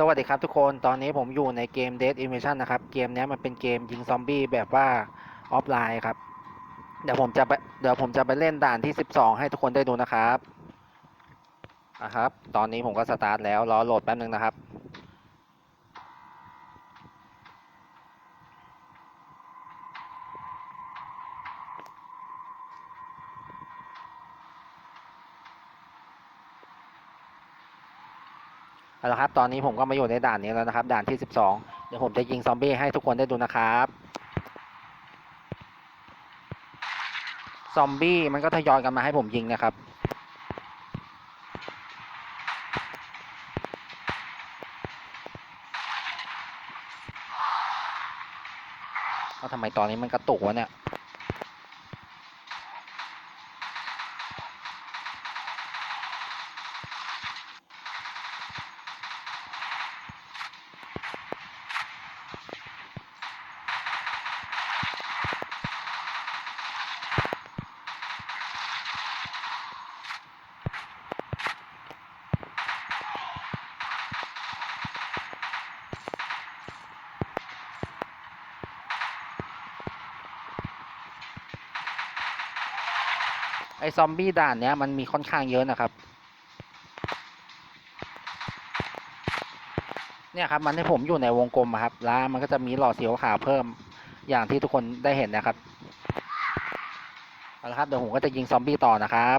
สวัสดีครับทุกคนตอนนี้ผมอยู่ในเกม Dead Invasion นะครับ เกมเนี้ยมันเป็นเกมยิงซอมบี้แบบว่าออฟไลน์ครับ เดี๋ยวผมจะไปเดี๋ยวผมจะไปเล่นด่านที่ 12 ให้ทุกคนได้ดูนะครับอะครับ ตอนนี้ผมก็สตาร์ทแล้วรอโหลดแป๊บนึงนะครับ เอาละครับ ตอนนี้ผมก็มาอยู่ในด่านนี้แล้วนะครับ ด่านที่ 12 เดี๋ยวผมจะยิงซอมบี้ให้ทุกคนได้ดูนะครับ ซอมบี้มันก็ทยอยกันมาให้ผมยิงนะครับแล้วทำไมตอนนี้มันกระตุกวะเนี่ย ไอซอมบี้ด่านเนี้ยมันมีค่อนข้างเยอะนะครับ เนี่ยครับมันให้ผมอยู่ในวงกลมอะครับ แล้วมันก็จะมีหลอดสีขาวเพิ่มอย่างที่ทุกคนได้เห็นนะครับ เอาละครับเดี๋ยวผมก็จะยิงซอมบี้ต่อนะครับ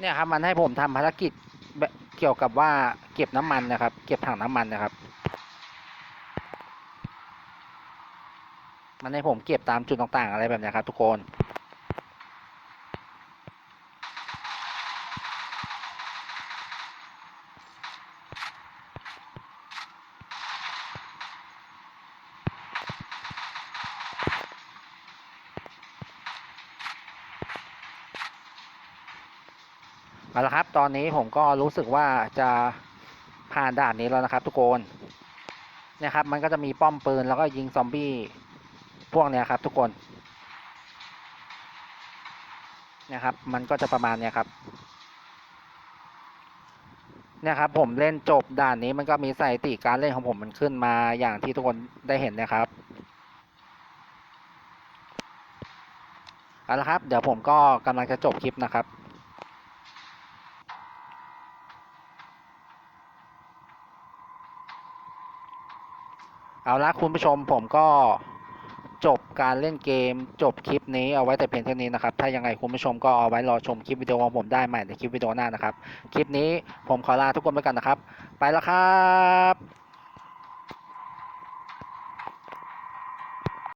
เนี่ยครับมันให้ผมทำภารกิจเกี่ยวกับว่าเก็บน้ำมันนะครับ เก็บถังน้ำมันนะครับ มันให้ผมเก็บตามจุดต่างๆอะไรแบบนี้ครับ ทุกคน เอาละครับ ตอนนี้ผมก็รู้สึกว่าจะผ่านด่านนี้แล้วนะครับ ทุกคนเนี่ยครับ มันก็จะมีป้อมปืนแล้วก็ยิงซอมบี้พวกเนี้ยครับทุกคนเนี่ยครับ มันก็จะประมาณเนี้ยครับเนี่ยครับ ผมเล่นจบด่านนี้มันก็มีสถิติการเล่นของผมมันขึ้นมาอย่างที่ทุกคนได้เห็นนะครับเอาละครับ เดี๋ยวผมก็กำลังจะจบคลิปนะครับ เอาละคุณผู้ชมผมก็จบการเล่นเกมจบคลิปนี้เอาไว้แต่เพียงเท่านี้นะครับ ถ้ายังไงคุณผู้ชมก็เอาไว้รอชมคลิปวิดีโอของผมได้ใหม่ในคลิปวิดีโอหน้านะครับ คลิปนี้ผมขอลาทุกคนไปกันนะครับ ไปแล้วครับ